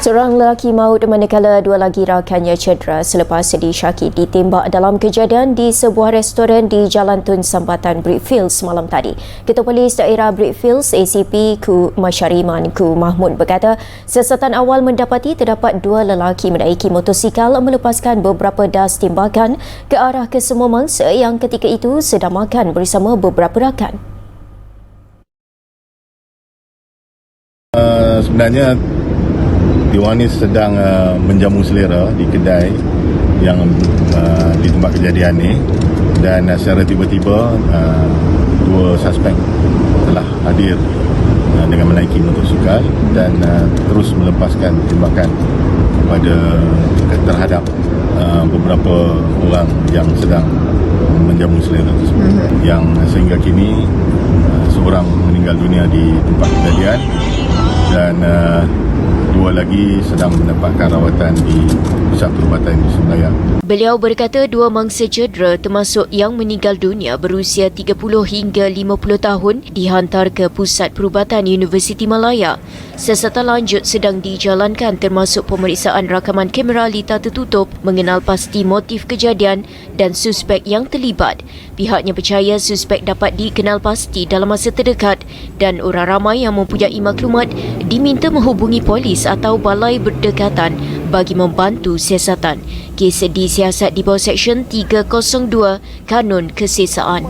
Seorang lelaki maut manakala dua lagi rakannya cedera selepas disyaki ditembak dalam kejadian di sebuah restoran di Jalan Tun Sambatan Brickfields malam tadi. Ketua Polis Daerah Brickfields ACP Ku Masyariman Ku Mahmud berkata siasatan awal mendapati terdapat dua lelaki menaiki motosikal melepaskan beberapa das tembakan ke arah kesemua mangsa yang ketika itu sedang makan bersama beberapa rakan. Uh, sebenarnya Diwanis sedang uh, menjamu selera di kedai yang uh, di tempat kejadian ni. Dan uh, secara tiba-tiba uh, dua suspek telah hadir uh, dengan menaiki motosikal dan uh, terus melepaskan tembakan kepada terhadap uh, beberapa orang yang sedang menjamu selera tersebut. Mm-hmm. yang sehingga kini uh, seorang meninggal dunia di tempat kejadian. Dan uh, dua lagi sedang mendapatkan rawatan di Pusat Perubatan di Semelayang. Beliau berkata dua mangsa cedera termasuk yang meninggal dunia berusia 30 hingga 50 tahun dihantar ke Pusat Perubatan Universiti Malaya. Siasatan lanjut sedang dijalankan termasuk pemeriksaan rakaman kamera lita tertutup mengenal pasti motif kejadian dan suspek yang terlibat. Pihaknya percaya suspek dapat dikenal pasti dalam masa terdekat dan orang ramai yang mempunyai maklumat diminta menghubungi polis atau balai berdekatan bagi membantu siasatan. Kes disiasat di bawah Seksyen 302 Kanun Kesesaan.